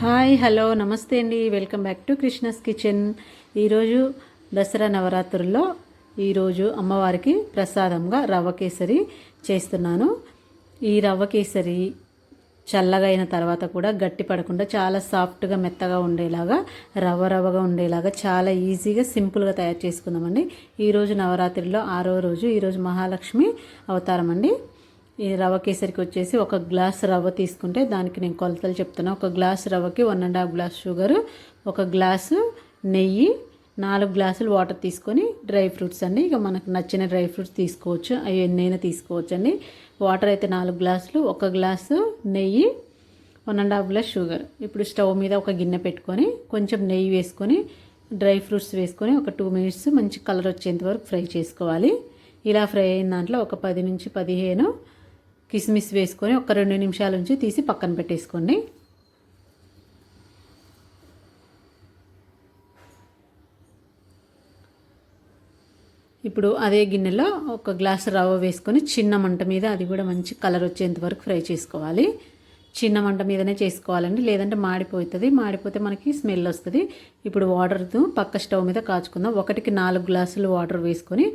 Hi hello నమస్తే అండి. Welcome back to Krishna's kitchen. ఈరోజు దసరా నవరాత్రుల్లో ఈరోజు అమ్మవారికి ప్రసాదంగా రవ్వ కేసరి చేస్తున్నాను. ఈ రవ్వ కేసరి చల్లగా అయిన తర్వాత కూడా గట్టి పడకుండా చాలా సాఫ్ట్గా మెత్తగా ఉండేలాగా రవ్వ రవ్వగా ఉండేలాగా చాలా ఈజీగా సింపుల్గా తయారు చేసుకుందామండి. ఈరోజు నవరాత్రిలో ఆరో రోజు ఈరోజు మహాలక్ష్మి అవతారం అండి. ఈ రవ్వ కేసరికి వచ్చేసి ఒక గ్లాస్ రవ్వ తీసుకుంటే దానికి నేను కొలతలు చెప్తున్నా. ఒక glass రవ్వకి one and half glass sugar ఒక గ్లాసు నెయ్యి నాలుగు గ్లాసులు వాటర్ తీసుకొని డ్రై ఫ్రూట్స్ అండి ఇక మనకు నచ్చిన డ్రై ఫ్రూట్స్ తీసుకోవచ్చు. అవి ఎన్నైనా తీసుకోవచ్చు అండి వాటర్ అయితే నాలుగు గ్లాసులు ఒక గ్లాసు నెయ్యి one and half glass sugar ఇప్పుడు స్టవ్ మీద ఒక గిన్నె పెట్టుకొని కొంచెం నెయ్యి వేసుకొని డ్రై ఫ్రూట్స్ వేసుకొని ఒక టూ మినిట్స్ మంచి కలర్ వచ్చేంత వరకు ఫ్రై చేసుకోవాలి. ఇలా ఫ్రై అయిన దాంట్లో ఒక పది నుంచి పదిహేను కిస్మిస్ వేసుకొని ఒక రెండు నిమిషాల నుంచి తీసి పక్కన పెట్టేసుకోండి. ఇప్పుడు అదే గిన్నెలో ఒక గ్లాస్ రవ్వ వేసుకొని చిన్న మంట మీద అది కూడా మంచి కలర్ వచ్చేంత వరకు ఫ్రై చేసుకోవాలి. చిన్న మంట మీదనే చేసుకోవాలండి. లేదంటే మాడిపోతుంది మాడిపోతే మనకి స్మెల్ వస్తుంది. ఇప్పుడు వాటర్తో పక్క స్టవ్ మీద కాచుకుందాం. ఒకటికి నాలుగు గ్లాసులు వాటర్ వేసుకొని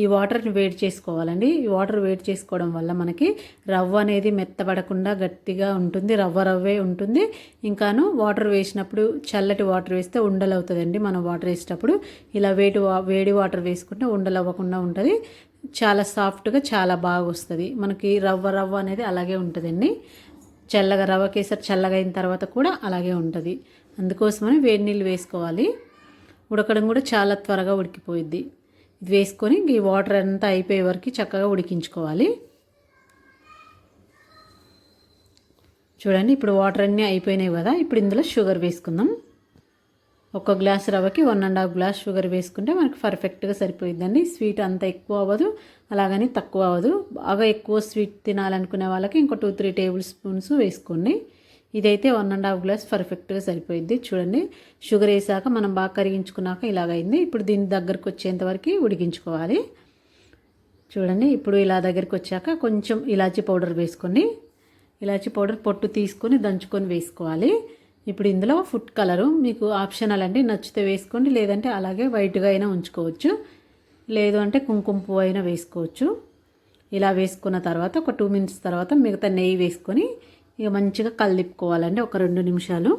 ఈ వాటర్ని వేడి చేసుకోవాలండి. ఈ వాటర్ వేడి చేసుకోవడం వల్ల మనకి రవ్వ అనేది మెత్తబడకుండా గట్టిగా ఉంటుంది. రవ్వ రవ్వే ఉంటుంది. ఇంకాను వాటర్ వేసినప్పుడు చల్లటి వాటర్ వేస్తే ఉండలు అవుతుందండి మనం వాటర్ వేసేటప్పుడు ఇలా వేడి వేడి వాటర్ వేసుకుంటే ఉండలు అవ్వకుండా ఉంటుంది. చాలా సాఫ్ట్గా చాలా బాగా వస్తుంది. మనకి రవ్వ రవ్వ అనేది అలాగే ఉంటుందండి. చల్లగా రవ్వ కేసరి చల్లగా అయిన తర్వాత కూడా అలాగే ఉంటుంది. అందుకోసమని వేడి నీళ్ళు వేసుకోవాలి. ఉడకడం కూడా చాలా త్వరగా ఉడికిపోయిద్ది. ఇది వేసుకొని ఈ వాటర్ అంతా అయిపోయే వరకు చక్కగా ఉడికించుకోవాలి. చూడండి ఇప్పుడు వాటర్ అన్నీ అయిపోయినాయి కదా ఇప్పుడు ఇందులో షుగర్ వేసుకుందాం. ఒక glass రవ్వకి one and half glass sugar వేసుకుంటే మనకి పర్ఫెక్ట్గా సరిపోయిద్దండి. స్వీట్ అంత ఎక్కువ అవ్వదు అలాగని తక్కువ అవ్వదు. బాగా ఎక్కువ స్వీట్ తినాలనుకునే వాళ్ళకి ఇంకో టూ త్రీ టేబుల్ స్పూన్స్ వేసుకోండి. ఇదైతే వన్ అండ్ హాఫ్ గ్లాస్ పర్ఫెక్ట్గా సరిపోయిద్ది. చూడండి షుగర్ వేసాక మనం బాగా కరిగించుకున్నాక ఇలాగైంది. ఇప్పుడు దీని దగ్గరకు వచ్చేంతవరకు ఉడికించుకోవాలి. చూడండి ఇప్పుడు ఇలా దగ్గరికి వచ్చాక కొంచెం ఇలాచీ పౌడర్ వేసుకోండి. ఇలాచీ పౌడర్ పొట్టు తీసుకొని దంచుకొని వేసుకోవాలి. ఇప్పుడు ఇందులో ఫుడ్ కలరు మీకు ఆప్షనల్ అండి నచ్చితే వేసుకోండి లేదంటే అలాగే వైట్గా అయినా ఉంచుకోవచ్చు. లేదు అంటే కుంకుమ పువ్వు అయినా వేసుకోవచ్చు. ఇలా వేసుకున్న తర్వాత ఒక టూ మినిట్స్ తర్వాత మిగతా నెయ్యి వేసుకొని ఇక మంచిగా కలిపుకోవాలండి ఒక రెండు నిమిషాలు.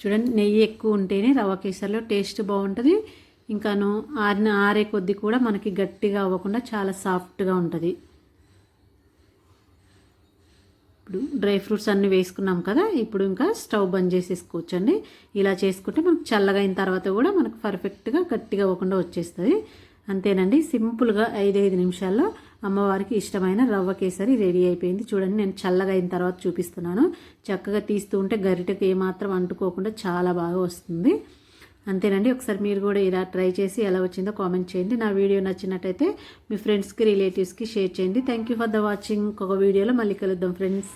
చూడండి నెయ్యి ఎక్కువ ఉంటేనే రవ్వ కేసరిలో టేస్ట్ బాగుంటుంది. ఇంకాను ఆరిన ఆరే కొద్ది కూడా మనకి గట్టిగా అవ్వకుండా చాలా సాఫ్ట్గా ఉంటుంది. ఇప్పుడు డ్రై ఫ్రూట్స్ అన్నీ వేసుకున్నాం కదా ఇప్పుడు ఇంకా స్టవ్ బంద్ చేసేసుకోవచ్చండి. ఇలా చేసుకుంటే మనకు చల్లగా అయిన తర్వాత కూడా మనకు పర్ఫెక్ట్గా గట్టిగా అవ్వకుండా వచ్చేస్తుంది. అంతేనండి సింపుల్గా ఐదైదు నిమిషాల్లో అమ్మవారికి ఇష్టమైన రవ్వ కేసరి రెడీ అయిపోయింది. చూడండి నేను చల్లగా అయిన తర్వాత చూపిస్తున్నాను. చక్కగా తీస్తూ ఉంటే గరిటకు ఏమాత్రం అంటుకోకుండా చాలా బాగా వస్తుంది. అంతేనండి. ఒకసారి మీరు కూడా ఇలా ట్రై చేసి ఎలా వచ్చిందో కామెంట్ చేయండి. నా వీడియో నచ్చినట్టయితే మీ ఫ్రెండ్స్కి రిలేటివ్స్కి షేర్ చేయండి. Thank you for the watching. ఒక వీడియోలో మళ్ళీ కలుద్దాం ఫ్రెండ్స్.